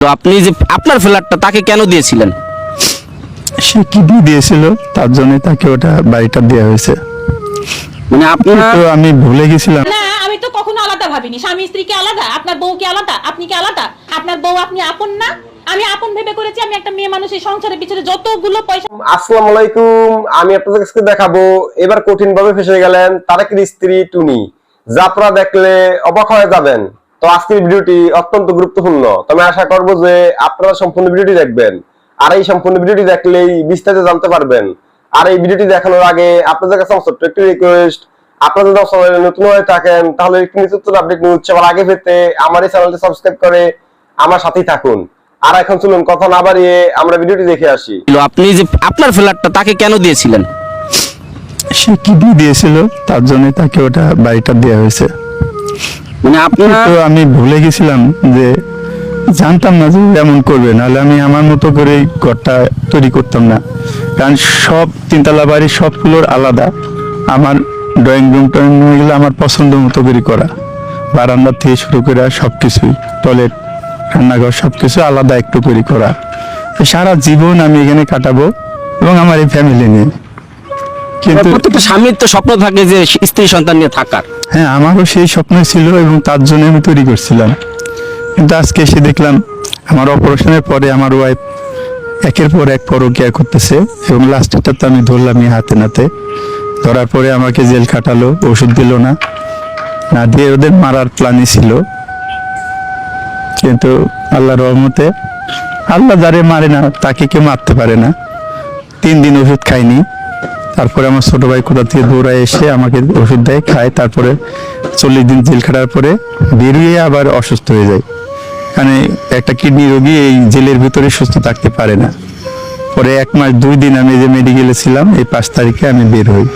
তো আপনি যে আপনার ফ্ল্যাটটা তাকে কেন দিয়েছিলেন? সে দিয়েছিল তার জন্য তাকে ওটা বাড়িটা দেওয়া হয়েছে। মানে আপনার তো আমি ভুলে গেছিলাম। না আমি তো কখনো আলাদা ভাবিনি। স্বামী স্ত্রী কি আলাদা আপনার বউ কি আলাদা? আপনি কি আলাদা? আপনার বউ আপনি আপন না? আমি আপন ভেবে করেছি আমি একটা মেয়ে মানুষের সংসারের পিছনে যতগুলো পয়সা আসসালামু আলাইকুম আমি আপনাদের কাছে দেখাবো এবার কঠিন ভাবে ফেসে গেলেন তারেকের স্ত্রী টুনি। যা আপনারা দেখলে অবাক হয়ে যাবেন। তো আজকের ভিডিওটি অত্যন্ত গুরুত্বপূর্ণ। তবে আশা করব যে আপনারা সম্পূর্ণ ভিডিওটি দেখবেন। আর এই সম্পূর্ণ ভিডিওটি দেখলেই বিস্তারিত জানতে পারবেন। আর এই ভিডিওটি দেখানোর আগে আপনাদের কাছে আমার ছোট্ট একটি রিকোয়েস্ট আপনারা যদি চ্যানেলে নতুন হয়ে থাকেন তাহলে একটু নিত্য আপডেট নিউজ সবার আগে পেতে আমার এই চ্যানেলটি সাবস্ক্রাইব করে আমার সাথেই থাকুন। আর এখন চলুন কথা না বাড়িয়ে আমরা ভিডিওটি দেখে আসি। আপনি যে আপনার ফ্ল্যাটটা তাকে কেন দিয়েছিলেন? সে কিডনি দিয়েছিল? তার জন্য তাকে ওটা বাড়িটা দেওয়া হয়েছে। মানে আপনার তো আমি ভুলে গেছিলাম যে জানতাম না যে এমন করবে নাহলে আমি আমার মতো করে ঘরটা তৈরি করতাম না। কারণ সব তিনতলা বাড়ির সব ফ্লোর আলাদা। আমার ড্রয়িং রুম টয়িং রুম এগুলো আমার পছন্দ মতো করে করা। বারান্দা থেকে শুরু করে সব কিছুই টয়লেট রান্নাঘর সব কিছু আলাদা একটু করে করা। সারা জীবন আমি এখানে কাটাবো এবং আমার এই ফ্যামিলি নিয়ে। কিন্তু প্রত্যেকটা স্বামীর তো স্বপ্ন থাকে যে স্ত্রী সন্তান নিয়ে থাকার। হ্যাঁ আমারও সেই স্বপ্ন ছিল এবং তার জন্য আমি তৈরি করছিলাম। কিন্তু আজকে এসে দেখলাম, আমার অপারেশনের পরে আমার ওয়াইফ একের পর এক পরকিয়া করতেছে এবং লাস্টেরটা তো আমি ধরলামই হাতে নাতে। ধরার পরে আমাকে জেল খাটালো, ওষুধ দিল না। না দিয়ে ওদের মারার প্ল্যানই ছিল। কিন্তু আল্লাহ রহমতে, আল্লাহ যারে মারে না, তাকে কেউ মারতে পারে না। তিন দিন ওষুধ খাইনি তারপরে আমার ছোট ভাই কোথা থেকে দৌড়ায় এসে আমাকে ওষুধ দেয়, খায়, তারপরে চল্লিশ দিন জেল খাটার পরে বেরিয়ে আবার অসুস্থ হয়ে যায়। মানে একটা কিডনি রোগী এই জেলের ভিতরে সুস্থ থাকতে পারে না। পরে এক মাস দুই দিন আমি যে মেডিকেলে ছিলাম, এই পাঁচ তারিখে আমি বের হই।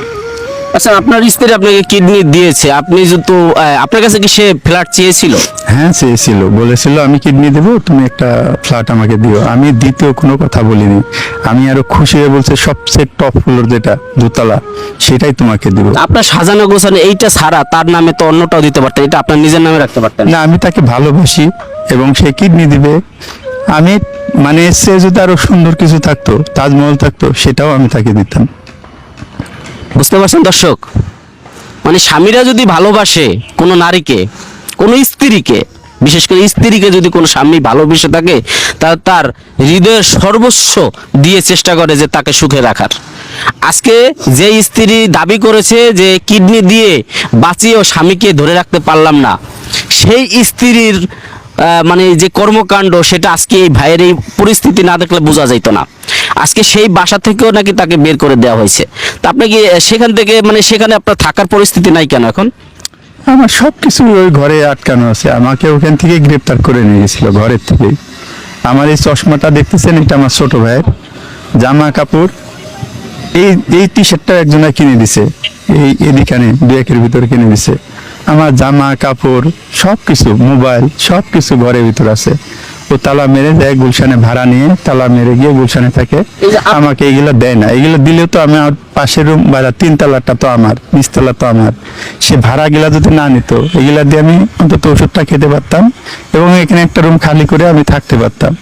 আচ্ছা আপনার স্ত্রী আপনাকে কিডনি দিয়েছে। আপনি আহ, আপনার কাছে কি সে ফ্ল্যাট চেয়েছিল? হ্যাঁ চেয়েছিল। বলেছিল আমি কিডনি দেবো তুমি একটা ফ্ল্যাট আমাকে দিও। আমি দ্বিতীয় কোনো কথা বলিনি। আমি আরও খুশি হয়ে বলছে সবচেয়ে টপ ফ্লোর যেটা দোতলা সেটাই তোমাকে দিব। আপনার সাজানো গোছানো এইটা ছাড়া তার নামে তো অন্যটাও দিতে পারতেন এটা আপনার নিজের নামে রাখতে পারতেন? না আমি তাকে ভালোবাসি এবং সে কিডনি দিবে। আমি মানে সে যদি আরও সুন্দর কিছু থাকতো তাজমহল থাকতো সেটাও আমি তাকে দিতাম। বুঝতে পারছেন দর্শক? মানে স্বামীরা যদি ভালোবাসে কোনো নারীকে, কোনো স্ত্রীকে, বিশেষ করে স্ত্রীকে যদি কোনো স্বামী ভালোবেসে থাকে, তা তার হৃদয়ের সর্বস্ব দিয়ে চেষ্টা করে যে তাকে সুখে রাখার। আজকে যে স্ত্রী দাবি করেছে যে কিডনি দিয়ে বাঁচিয়েও স্বামীকে ধরে রাখতে পারলাম না, সেই স্ত্রীর মানে যে কর্মকাণ্ড, সেটা আজকে এই ভাইয়ের এই পরিস্থিতি না দেখলে বোঝা যাইতো না। আজকে সেই বাসা থেকেও নাকি তাকে বের করে দেওয়া হয়েছে। তা আপনি কি সেখান থেকে মানে সেখানে আপনার থাকার পরিস্থিতি নাই কেন এখন? আমার সব কিছু ওই ঘরে আটকানো আছে। আমাকে ওখান থেকে গ্রেপ্তার করে নিয়ে গেছিল ঘরের থেকে। আমার এই চশমাটা দেখতেছেন, এটা আমার ছোট ভাইয়ের। জামা কাপড়। এই এই টি শার্টটা একজনে কিনে দিছে। এই এদিকানে দু একের ভিতরে কিনে দিছে। আমার জামা কাপড় সব কিছু মোবাইল সব কিছু ঘরের ভিতর আছে। ও তালা মেরে দেয় গুলশানে ভাড়া নিয়ে তালা মেরে গিয়ে গুলশানে থাকে। আমাকে এগুলো দেয় না। এগুলো দিলেও তো আমি আমার পাশের রুম ভাড়া তিন তলাটা তো আমার নিচতলা তো আমার। সে ভাড়া গিলা যদি না নিত এগুলা দিয়ে আমি অন্তত ওষুধটা খেতে পারতাম এবং এখানে একটা রুম খালি করে আমি থাকতে পারতাম।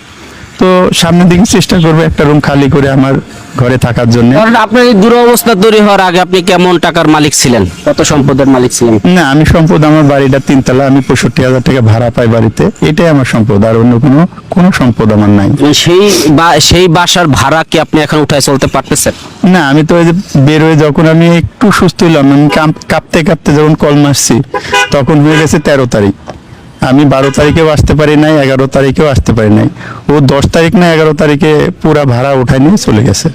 তো সামনের দিকে চেষ্টা করব একটা রুম খালি করে আমার ঘরে থাকার জন্য। কারণ আপনার এই দুরবস্থা তৈরি হওয়ার আগে আপনি কেমন টাকার মালিক ছিলেন? কত সম্পদের মালিক ছিলেন? না আমি সম্পদ আমার বাড়িটা তিনতলা আমি পঁয়ষট্টি হাজার টাকা ভাড়া পাই বাড়িতে। এটাই আমার সম্পদ আর অন্য কোনো কোনো সম্পদ আমার নাই। মানে সেই বা সেই বাসার ভাড়া কি আপনি এখন উঠায় চলতে পারতেছেন? না আমি তো ওই যে বের হয়ে যখন আমি একটু সুস্থ হলাম আমি কাঁপতে কাঁপতে যখন কল মারছি তখন হয়ে গেছে তেরো তারিখ। আমি বারো তারিখেও আসতে পারি নাই এগারো তারিখেও আসতে পারি নাই। ও দশ তারিখ না এগারো তারিখে পুরা ভাড়া উঠায় নিয়ে চলে গেছে।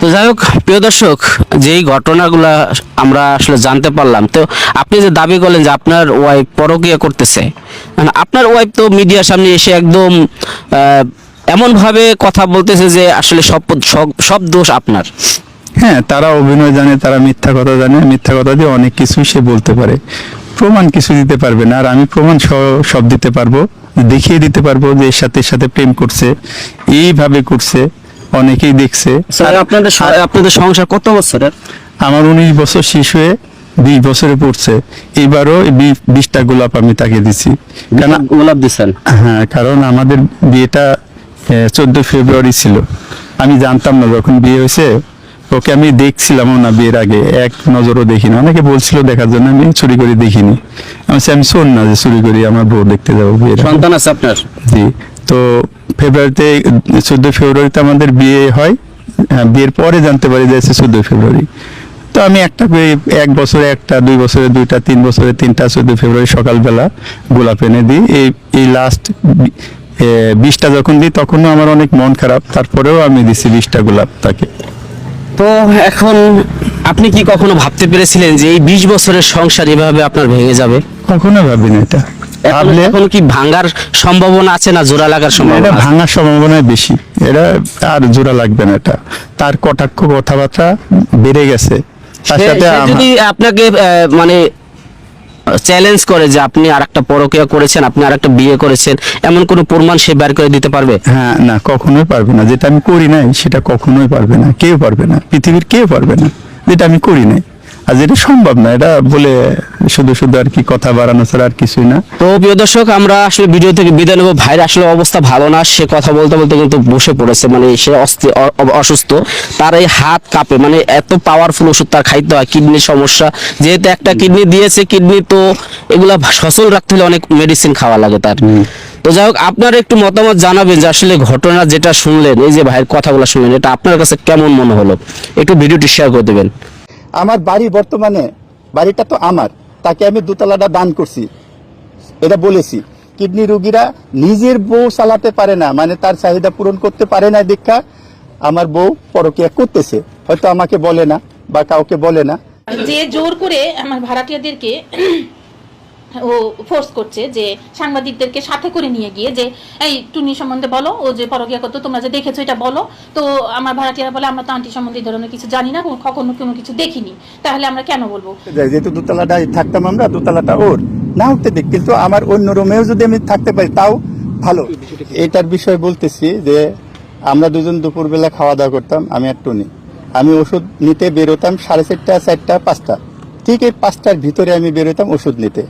তো যাই হোক প্রিয় দর্শক যেই ঘটনাগুলা আমরা আসলে জানতে পারলাম তো আপনি যে দাবি করলেন যে আপনার ওয়াইফ পরকীয়া করতেছে মানে আপনার ওয়াইফ তো মিডিয়ার সামনে এসে একদম এমনভাবে কথা বলতেছে যে আসলে সব সব- সব দোষ আপনার। হ্যাঁ তারা অভিনয় জানে তারা মিথ্যা কথা জানে মিথ্যা কথা দিয়ে অনেক কিছুই সে বলতে পারে। প্রমাণ কিছু দিতে পারবে না আর আমি প্রমাণ সহ- সব দিতে পারব দেখিয়ে দিতে পারব যে এর সাথে সাথে প্রেম করছে এইভাবে করছে অনেকেই দেখছে। স্যার আপনাদের আপনাদের সংসার কত বছরের? আমার উনিশ বছর শেষ হয়ে বিশ বছরে পড়ছে। এবারও বিশটা গোলাপ আমি তাকে দিছি। কেন গোলাপ দিচ্ছেন হ্যাঁ কারণ আমাদের বিয়েটা চোদ্দ ফেব্রুয়ারি ছিল। আমি জানতাম না যখন বিয়ে হয়েছে ওকে আমি দেখছিলামও না বিয়ের আগে এক নজরও দেখিনি। অনেকে বলছিল দেখার জন্য আমি চুরি করে দেখিনি। আমি আমি শোন না যে চুরি করি আমার বউ দেখতে যাব বিয়ের। সন্তান আছে আপনার? জি। তো ফেব্রুয়ারিতে চোদ্দ ফেব্রুয়ারিতে আমাদের বিয়ে হয়। হ্যাঁ, বিয়ের পরে জানতে পারি যে চোদ্দ ফেব্রুয়ারি তো আমি একটা করে এক বছরে একটা দুই বছরে দুইটা তিন বছরে তিনটা চোদ্দ ফেব্রুয়ারি সকালবেলা গোলাপ এনে দিই। এই এই লাস্ট বিশটা যখন দিই তখনও আমার অনেক মন খারাপ। তারপরেও আমি দিছি বিশটা গোলাপ তাকে। তো এখন আপনি কি কখনো ভাবতে পেরেছিলেন যে এই বিশ বছরের সংসার এভাবে আপনার ভেঙে যাবে? কখনো ভাবিনি এটা। এখন ভাবলে এখন কি ভাঙার সম্ভাবনা আছে না জোড়া লাগার সম্ভাবনা? ভাঙার সম্ভাবনা বেশি। এটা আর জোড়া লাগবে না এটা। তার কটাক্ষ কথাবার্তা বেড়ে গেছে। তার সাথে যদি আপনাকে মানে চ্যালেঞ্জ করে যে আপনি আর একটা পরকীয়া করেছেন, আপনি আর একটা বিয়ে করেছেন, এমন কোনো প্রমাণ সে বের করে দিতে পারবে? হ্যাঁ না, কখনোই পারবে না। যেটা আমি করি নাই, সেটা কখনোই পারবে না, কেউ পারবে না। পৃথিবীর কেউ পারবে না। যেটা আমি করি নাই। আর যেটা সম্ভব না এটা বলে শুধু শুধু আর কি কথা বাড়ানো ছাড়া আর কিছুই না। তো প্রিয় দর্শক আমরা আসলে ভিডিও থেকে বিদায় নেব। ভাইয়ের আসলে অবস্থা ভালো না সে কথা বলতে বলতে কিন্তু বসে পড়েছে মানে সে অসুস্থ। তার এই হাত কাঁপে মানে এত পাওয়ারফুল ওষুধ তার খাইতে হয় কিডনির সমস্যা। যেহেতু একটা কিডনি দিয়েছে কিডনি তো এগুলা সচল রাখতে হলে অনেক মেডিসিন খাওয়া লাগে তার। তো যাই হোক আপনার একটু মতামত জানাবেন যে আসলে ঘটনা যেটা শুনলেন এই যে ভাইয়ের কথাগুলো শুনলেন এটা আপনার কাছে কেমন মনে হলো? একটু ভিডিওটি শেয়ার করে দেবেন। আমার বাড়ি বর্তমানে, বাড়িটা তো আমার, তাকে আমি দোতলাটা দান করছি। এটা বলেছি। কিডনি রুগীরা নিজের বউ চালাতে পারে না মানে তার চাহিদা পূরণ করতে পারে না দীক্ষা। আমার বউ পরকিয়া করতেছে, হয়তো আমাকে বলে না বা কাউকে বলে না। যে জোর করে আমার ভাড়াটিয়াদেরকে ও ফোর্স করছে যে সাংবাদিকদেরকে সাথে করে নিয়ে গিয়ে যে, এই টুনি সম্বন্ধে বলো, ও যে পরকিয়া করতো, তোমরা যে দেখেছ এটা বলো। তো আমার ভাড়াটিয়ারা বলে, আমরা তো আন্টি সম্বন্ধে ধরনের কিছু জানি না, কখনো কোনো কিছু দেখিনি। তাহলে আমরা কেন বলব? যেহেতু দোতলাটা থাকতাম আমরা, দোতলাটা ওর। না উঠতে দিক, কিন্তু আমার অন্য রুমেও যদি আমি থাকতে পারি, তাও ভালো। এটার বিষয় বলতেছি যে, আমরা দুজন দুপুরবেলা খাওয়া দাওয়া করতাম, আমি আর টুনি। আমি ওষুধ নিতে বেরোতাম সাড়ে চারটা চারটা, পাঁচটা। ঠিক এই পাঁচটার ভিতরে আমি বেরোতাম ওষুধ নিতে।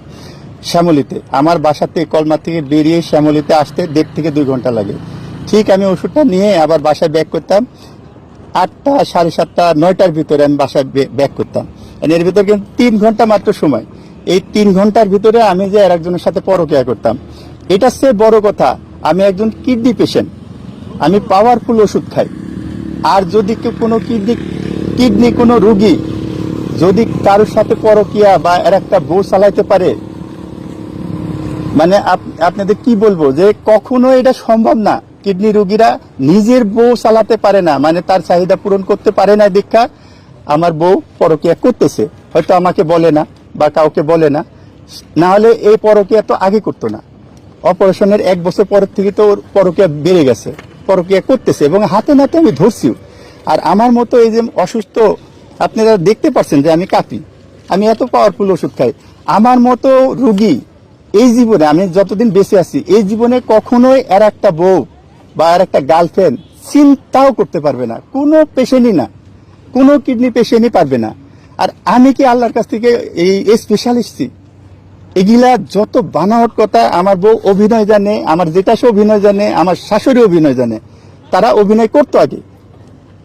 শ্যামলিতে। আমার বাসা থেকে কলমা থেকে বেরিয়ে শ্যামলিতে আসতে দেড় থেকে দুই ঘণ্টা লাগে। ঠিক আমি ওষুধটা নিয়ে আবার বাসায় ব্যাক করতাম। আটটা, সাড়ে সাতটা, নয়টার ভিতরে আমি বাসায় ব্যাক করতাম। এর ভিতরে কিন্তু তিন ঘণ্টা মাত্র সময়। এই তিন ঘণ্টার ভিতরে আমি যে আর একজনের সাথে পরকিয়া করতাম। এটা সে বড় কথা। আমি একজন কিডনি পেশেন্ট আমি পাওয়ারফুল ওষুধ খাই। আর যদি কেউ কোনো কিডনি কিডনি কোনো রুগী যদি কারোর সাথে পরকিয়া বা এর একটা বউ চালাইতে পারে মানে আপ- আপনাদের কি বলব? যে কখনো এটা সম্ভব না। কিডনি রোগীরা নিজের বউ চালাতে পারে না। মানে তার চাহিদা পূরণ করতে পারে না দীক্ষা। আমার বউ পরকিয়া করতেছে। হয়তো আমাকে বলে না বা কাউকে বলে না। না হলে এই পরকিয়া তো আগে করতো না। অপারেশনের এক বছর পরের থেকে তো ওর পরকিয়া বেড়ে গেছে। পরকিয়া করতেছে এবং হাতে নাতে আমি ধরছিও আর আমার মতো এই যে অসুস্থ, আপনারা দেখতে পাচ্ছেন যে আমি কাঁপি। আমি এত পাওয়ারফুল ওষুধ খাই। আমার মতো রুগী এই জীবনে আমি যতদিন বেঁচে আছি, এই জীবনে কখনোই আর একটা বউ বা আর একটা গার্লফ্রেন্ড চিন্তাও করতে পারবে না। কোনো পেশেন্টই না। কোনো কিডনি পেশেন্টই পারবে না। আর আমি কি আল্লাহর কাছ থেকে এই স্পেশালিস্ট এগুলা যত বানাওয়াট কথা আমার বউ অভিনয় জানে, আমার জেঠাশে অভিনয় জানে, আমার শাশুড়ি অভিনয় জানে, তারা অভিনয় করতো আগে।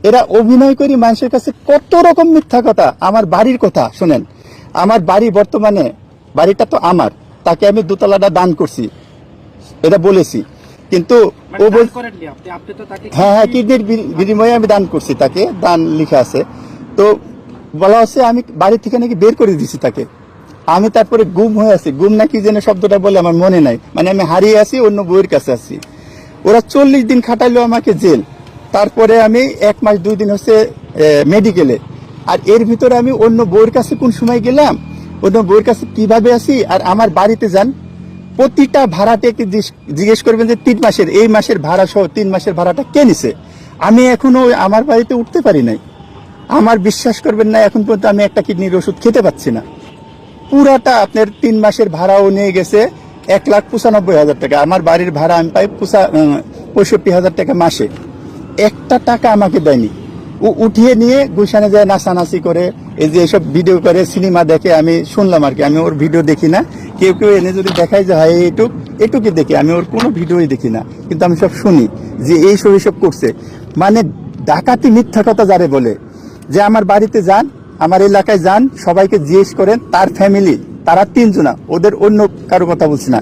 এরা অভিনয় করি মানুষের কাছে কত রকম মিথ্যা কথা, আমার বাড়ির কথা, শোনেন। আমার বাড়ি বর্তমানে, বাড়িটা তো আমার। তাকে আমি দোতলাটা দান করছি। এটা বলেছি। কিন্তু ও বল হ্যাঁ হ্যাঁ কিডনির বিনিময়ে আমি দান করছি তাকে। দান লিখা আছে। তো বলা হচ্ছে আমি বাড়ি থেকে নাকি বের করে দিছি তাকে। আমি তারপরে গুম হয়ে আছি। গুম নাকি যেন শব্দটা বলে আমার মনে নাই। মানে আমি হারিয়ে আছি অন্য বইয়ের কাছে আছি। ওরা চল্লিশ দিন খাটাইলো আমাকে জেল। তারপরে আমি এক মাস দুই দিন হচ্ছে মেডিকেলে আর এর ভিতরে আমি অন্য বইয়ের কাছে কোন সময় গেলাম? অন্য বইয়ের কাছে কীভাবে আছি আর আমার বাড়িতে যান, প্রতিটা ভাড়াটাকে জিজ্ঞেস- করবেন যে তিন মাসের, এই মাসের ভাড়া সহ তিন মাসের ভাড়াটা কে নিছে? আমি এখনও আমার বাড়িতে উঠতে পারি নাই। আমার বিশ্বাস করবেন না, এখন পর্যন্ত আমি একটা কিডনির ওষুধ খেতে পাচ্ছি না। পুরাটা আপনার তিন মাসের ভাড়াও নিয়ে গেছে এক লাখ পঁচানব্বই হাজার টাকা। আমার বাড়ির ভাড়া আমি পাই পঁচা- পঁয়ষট্টি হাজার টাকা মাসে। একটা টাকা আমাকে দেয়নি। উঠিয়ে নিয়ে গুলশানে যায় নাচানাচি করে, এই যে এসব ভিডিও করে সিনেমা দেখে আমি শুনলাম আর কি। আমি ওর ভিডিও দেখি না। কেউ কেউ এনে যদি দেখায় যে, হয় এইটুক এটুকু দেখি। আমি ওর কোনো ভিডিওই দেখি না। কিন্তু আমি সব শুনি যে, এই সব এসব করছে। মানে ডাকাতি মিথ্যা কথা যারে বলে, যে আমার বাড়িতে যান, আমার এলাকায় যান, সবাইকে জিজ্ঞেস করেন, তার ফ্যামিলি তারা তিনজনা, ওদের অন্য কারও কথা বলছি না।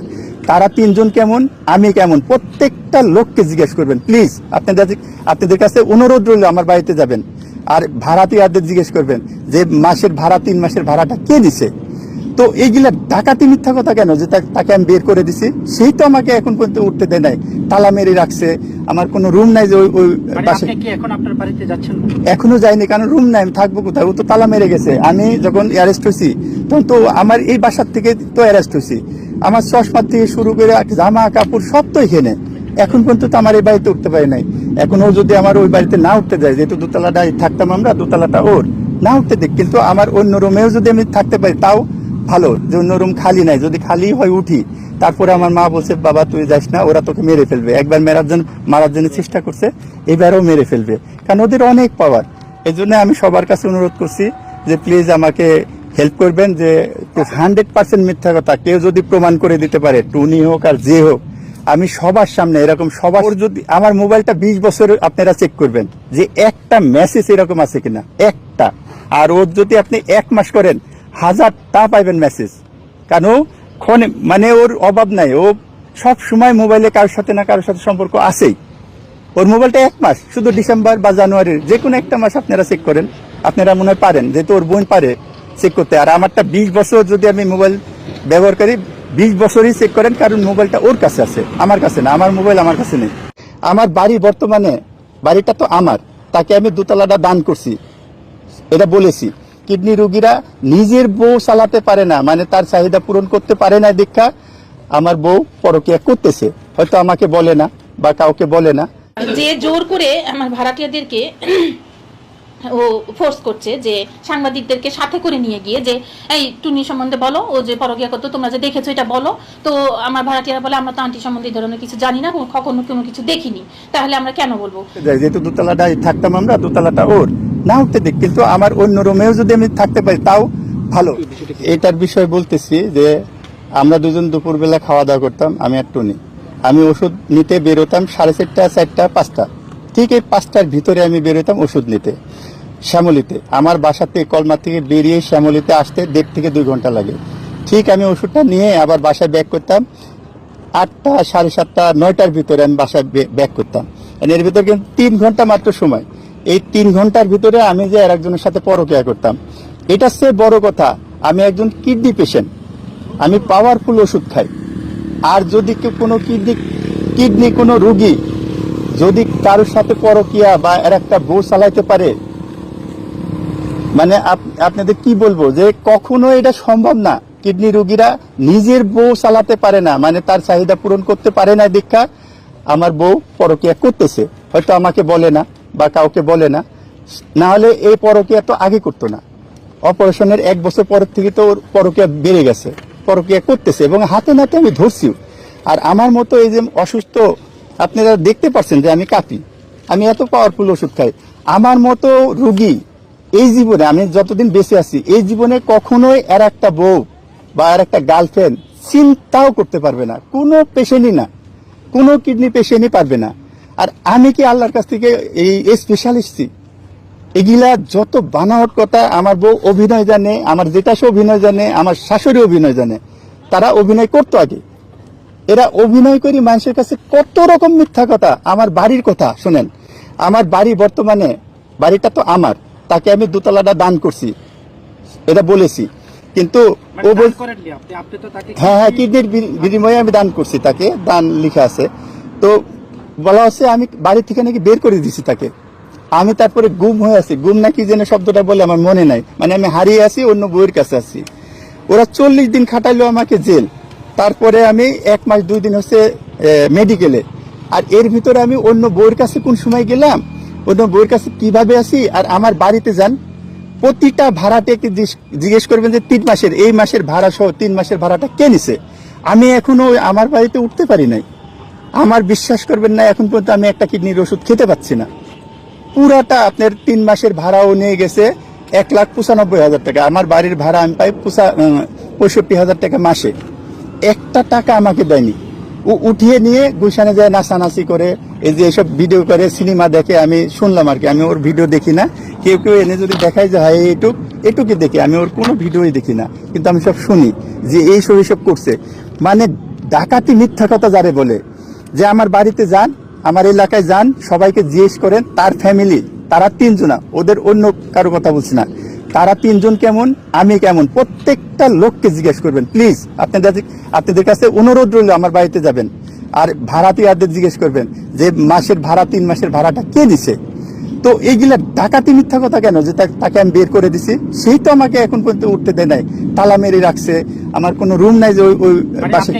তারা তিনজন কেমন আমি কেমন? প্রত্যেকটা লোককে জিজ্ঞেস করবেন প্লিজ আপনাদের আপনাদের কাছে অনুরোধ রইল আমার বাড়িতে যাবেন। আর ভাড়াটিয়াদের জিজ্ঞেস করবেন যে মাসের ভাড়া তিন মাসের ভাড়াটা কে দিছে? তো এইগুলা ডাকাতি মিথ্যা কথা কেন? যে তাকে আমি বের করে দিছি সেই তো আমাকে এখন পর্যন্ত উঠতে দেয় নাই। তালা মেরে রাখছে আমার কোনো রুম নাই যে ওই ওই মানে পাশে। এখনও যাইনি কারণ রুম নাই আমি থাকব কোথায়? ও তো তালা মেরে গেছে। আমি যখন অ্যারেস্ট হয়েছি তখন তো আমার এই বাসার থেকে তো অ্যারেস্ট হয়েছি আমার চশমার থেকে শুরু করে জামা কাপড় সব তো এখানে। এখন পর্যন্ত তো আমার এই বাড়িতে উঠতে পারি নাই। এখন ও যদি আমার ওই বাড়িতে না উঠতে যায় যেহেতু দোতলাটা থাকতাম আমরা, দোতলাটা ওর, না উঠতে দেখ কিন্তু আমার অন্য রুমেও যদি আমি থাকতে পারি, তাও ভালো। যে অন্য রুম খালি নাই, যদি খালি হয় উঠি, তারপরে আমার মা বলছে, বাবা, তুই যাস না, ওরা তোকে মেরে ফেলবে। একবার মেরার জন্য, মারার জন্য চেষ্টা করছে, এবারও মেরে ফেলবে। কারণ ওদের অনেক পাওয়ার এই জন্য আমি সবার কাছে অনুরোধ করছি যে প্লিজ আমাকে হেল্প করবেন যে হান্ড্রেড পার্সেন্ট মিথ্যা কথা, কেউ যদি প্রমাণ করে দিতে পারে, টুনি হোক আর যে হোক, আমি সবার সামনে এরকম সবার যদি আমার মোবাইলটা বিশ বছর আপনারা চেক করবেন যে একটা মেসেজ এরকম আছে কিনা, একটা। আর ওর যদি আপনি এক মাস করেন হাজারটা পাইবেন মেসেজ কেন ক্ষণে মানে ওর অভাব নাই, ও সব সময় মোবাইলে কারোর সাথে না কারোর সাথে সম্পর্ক আছেই। ওর মোবাইলটা এক মাস, শুধু ডিসেম্বর বা জানুয়ারির যে কোনো একটা মাস আপনারা চেক করেন। আপনারা মনে হয় পারেন, যেহেতু ওর বোন পারে চেক করতে। আর আমারটা বিশ বছর যদি আমি মোবাইল ব্যবহার করি, বিশ বছরই চেক করেন, কারণ মোবাইলটা ওর কাছে আছে, আমার কাছে না, আমার মোবাইল আমার কাছে নেই। আমার বাড়ি বর্তমানে, বাড়িটা তো আমার, তাকে আমি দোতলাটা দান করছি, এটা বলেছি। কিডনি রোগীরা নিজের বউ চালাতে পারে না মানে তার চাহিদা পূরণ করতে পারে না দীক্ষা, আমার বউ পরকিয়া করতেছে, হয়তো আমাকে বলে না, বা কাউকে বলে না। যে জোর করে আমার ভাড়াটিয়াদেরকে ও ফোর্স করছে যে সাংবাদিকদেরকে সাথে করে নিয়ে গিয়ে যে, এই টুনি সম্বন্ধে বলো, ও যে পরকিয়া করতো, তোমরা যে দেখেছ, এটা বলো। তো আমার ভাড়াটিয়ারা বলে, আমরা তো আন্টি সম্বন্ধে ধরনের কিছু জানি না কখনো কোনো কিছু দেখিনি। তাহলে আমরা কেন বলব? যেহেতু দোতলাটায় থাকতাম আমরা, দোতলাটা ওর। না উঠতে দেখ, কিন্তু আমার অন্য রুমেও যদি আমি থাকতে পারি, তাও ভালো। এটার বিষয় বলতেছি যে, আমরা দুজন দুপুরবেলা খাওয়া দাওয়া করতাম, আমি আর টুনি। আমি ওষুধ নিতে বেরোতাম সাড়ে চারটা চারটা, পাঁচটা। ঠিক এই পাঁচটার ভিতরে আমি বেরোতাম ওষুধ নিতে। শ্যামলিতে। আমার বাসা থেকে কলমা থেকে বেরিয়ে শ্যামলিতে আসতে দেড় থেকে দুই ঘণ্টা লাগে। ঠিক আমি ওষুধটা নিয়ে আবার বাসায় ব্যাক করতাম। আটটা, সাড়ে সাতটা, নয়টার ভিতরে আমি বাসায় ব্যাক করতাম। এর ভিতরে কিন্তু তিন ঘণ্টা মাত্র সময়। এই তিন ঘণ্টার ভিতরে আমি যে আর একজনের সাথে পরকিয়া করতাম, এটা সে বড় কথা। আমি একজন কিডনি পেশেন্ট আমি পাওয়ারফুল ওষুধ খাই। আর যদি কেউ কোনো কিডনি কিডনি কোনো রুগী যদি কারোর সাথে পরকিয়া বা এর একটা বউ চালাইতে পারে মানে আপ- আপনাদের কি বলব যে কখনো এটা সম্ভব না। কিডনি রোগীরা নিজের বউ চালাতে পারে না মানে তার চাহিদা পূরণ করতে পারে না দীক্ষা। আমার বউ পরকিয়া করতেছে, হয়তো আমাকে বলে না বা কাউকে বলে না। না হলে এই পরকিয়া তো আগে করতো না। অপারেশনের এক বছর পর থেকে তো ওর পরকিয়া বেড়ে গেছে, পরকিয়া করতেছে এবং হাতে নাতে আমি ধরছিও আর আমার মতো এই যে অসুস্থ, আপনারা দেখতে পাচ্ছেন যে আমি কাঁপি। আমি এত পাওয়ারফুল ওষুধ খাই। আমার মতো রুগী এই জীবনে আমি যতদিন বেঁচে আছি, এই জীবনে কখনোই আর একটা বউ বা আর একটা গার্লফ্রেন্ড চিন্তাও করতে পারবে না। কোনো পেশেন্টই না। কোনো কিডনি পেশেন্টই পারবে না। আর আমি কি আল্লাহর কাছ থেকে এই স্পেশালিস্টই এগুলা যত বানাওয়াট কথা আমার বউ অভিনয় জানে, আমার জেঠা সে অভিনয় জানে, আমার শাশুড়ি অভিনয় জানে, তারা অভিনয় করতো আগে। এরা অভিনয় করি মানুষের কাছে কত রকম মিথ্যা কথা, আমার বাড়ির কথা শোনেন। আমার বাড়ি বর্তমানে, বাড়িটা তো আমার। তাকে আমি দোতলাটা দান করছি। এটা বলেছি। কিন্তু মানে ও বল হ্যাঁ হ্যাঁ কিডনির বিনিময়ে আমি দান করছি তাকে। দান লিখা আছে। তো বলা হচ্ছে আমি বাড়ি থেকে নাকি বের করে দিছি তাকে। আমি তারপরে গুম হয়ে আছি। গুম নাকি যেন শব্দটা বলে আমার মনে নাই। মানে আমি হারিয়ে আছি অন্য বইয়ের কাছে আছি। ওরা চল্লিশ দিন খাটাইলো আমাকে জেল। তারপরে আমি এক মাস দুই দিন হচ্ছে মেডিকেলে আর এর ভিতরে আমি অন্য বইয়ের কাছে কোন সময় গেলাম? অন্য বইয়ের কাছে কীভাবে আছি আর আমার বাড়িতে যান, প্রতিটা ভাড়াটাকে জিজ্ঞেস- করবেন যে তিন মাসের, এই মাসের ভাড়া সহ তিন মাসের ভাড়াটা কে নিছে? আমি এখনও ওই আমার বাড়িতে উঠতে পারি নাই। আমার বিশ্বাস করবেন না, এখন পর্যন্ত আমি একটা কিডনির ওষুধ খেতে পাচ্ছি না। পুরাটা আপনার তিন মাসের ভাড়াও নিয়ে গেছে এক লাখ পঁচানব্বই হাজার টাকা। আমার বাড়ির ভাড়া আমি পাই পঁচা- পঁয়ষট্টি হাজার টাকা মাসে। একটা টাকা আমাকে দেয়নি। উঠিয়ে নিয়ে গুলশানে যায় নাচানাচি করে, এই যে এসব ভিডিও করে সিনেমা দেখে আমি শুনলাম আর কি। আমি ওর ভিডিও দেখি না। কেউ কেউ এনে যদি দেখায় যে, হয়, এটুক এটুকু দেখি। আমি ওর কোনো ভিডিওই দেখি না। কিন্তু আমি সব শুনি যে এইসব এইসব করছে। মানে ডাকাতি মিথ্যা কথা যারে বলে, যে আমার বাড়িতে যান, আমার এলাকায় যান, সবাইকে জিজ্ঞেস করেন, তার ফ্যামিলি তারা তিনজনা, ওদের অন্য কারও কথা বলছি না। তারা তিনজন কেমন, আমি কেমন, প্রত্যেকটা লোককে জিজ্ঞেস করবেন। প্লিজ আপনাদের আপনাদের কাছে অনুরোধ রইল, আমার বাড়িতে যাবেন। আর ভাড়াটিয়াদের জিজ্ঞেস করবেন যে মাসের ভাড়া, তিন মাসের ভাড়াটা কে দিছে? তো এইগুলা ডাকাতি মিথ্যা কথা কেন? যে তাকে আমি বের করে দিছি, সেই তো আমাকে এখন পর্যন্ত উঠতে দেয় নাই। তালা মেরে রাখছে আমার কোনো রুম নাই যে ওই ওই মানে বাসে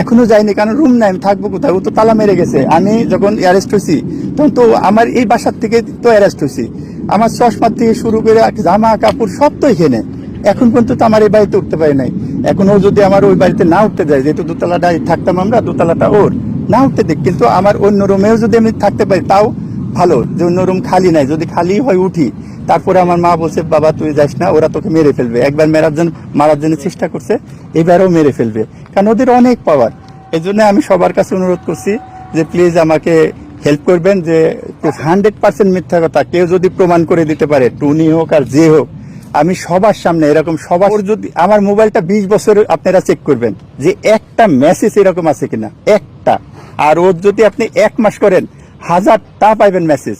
এখন যাইনি কারণ রুম নাই আমি থাকব কোথায়? ও তো তালা মেরে গেছে। আমি যখন অ্যারেস্ট হয়েছি তখন তো আমার এই বাসার থেকে তো অ্যারেস্ট হয়েছি। আমার চশমার থেকে শুরু করে জামা কাপড় সব তো এখানে। এখন পর্যন্ত তো আমার এই বাড়িতে উঠতে পারি নাই। এখন ও যদি আমার ওই বাড়িতে না উঠতে যায় যেহেতু দোতলাটায় থাকতাম আমরা দোতলাটা ওর না উঠতে দিক। কিন্তু আমার অন্য রুমেও যদি আমি থাকতে পারি তাও ভালো। যে অন্য রুম খালি নাই যদি খালি হয় উঠি। তারপরে আমার মা বলছে, বাবা, তুই যাস না, ওরা তোকে মেরে ফেলবে। একবার মেরার জন্য মারার জন্য চেষ্টা করছে, এবারও মেরে ফেলবে। কারণ ওদের অনেক পাওয়ার এই জন্য আমি সবার কাছে অনুরোধ করছি যে প্লিজ আমাকে হেল্প করবেন যে হান্ড্রেড পার্সেন্ট মিথ্যা কথা, কেউ যদি প্রমাণ করে দিতে পারে, টুনি হোক আর যে হোক, আমি সবার সামনে এরকম সবার যদি আমার মোবাইলটা বিশ বছর আপনারা চেক করবেন যে, একটা মেসেজ এরকম আছে কিনা। একটা। আর ওর যদি আপনি এক মাস করেন, হাজারটা পাইবেন মেসেজ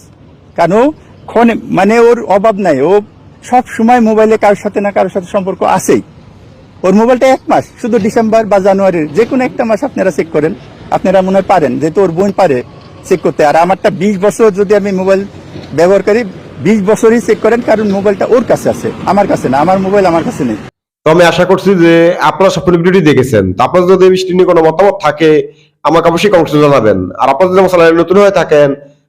ও ক্ষণে মানে ওর অভাব নাই। ও সব সময় মোবাইলে কারোর সাথে না কারোর সাথে সম্পর্ক আছেই। ওর মোবাইলটা এক মাস, শুধু ডিসেম্বর বা জানুয়ারির যে কোনো একটা মাস আপনারা চেক করেন। আপনারা মনে হয় পারেন, যেহেতু ওর বোন পারে চেক করতে। আর আমারটা বিশ বছর যদি আমি মোবাইল ব্যবহার করি, বিশ বছরই চেক করেন, কারণ মোবাইলটা ওর কাছে আছে, আমার কাছে না, আমার মোবাইল আমার কাছে নেই। তো আমি আশা করছি যে আপনারা সম্পূর্ণ ভিডিওটি দেখেছেন। তো আপনার যদি এই বিষয়টি নিয়ে কোনো মতামত থাকে, আমাকে অবশ্যই কমেন্টে জানাবেন। আর আপনারা যদি আমার নতুন হয়ে থাকেন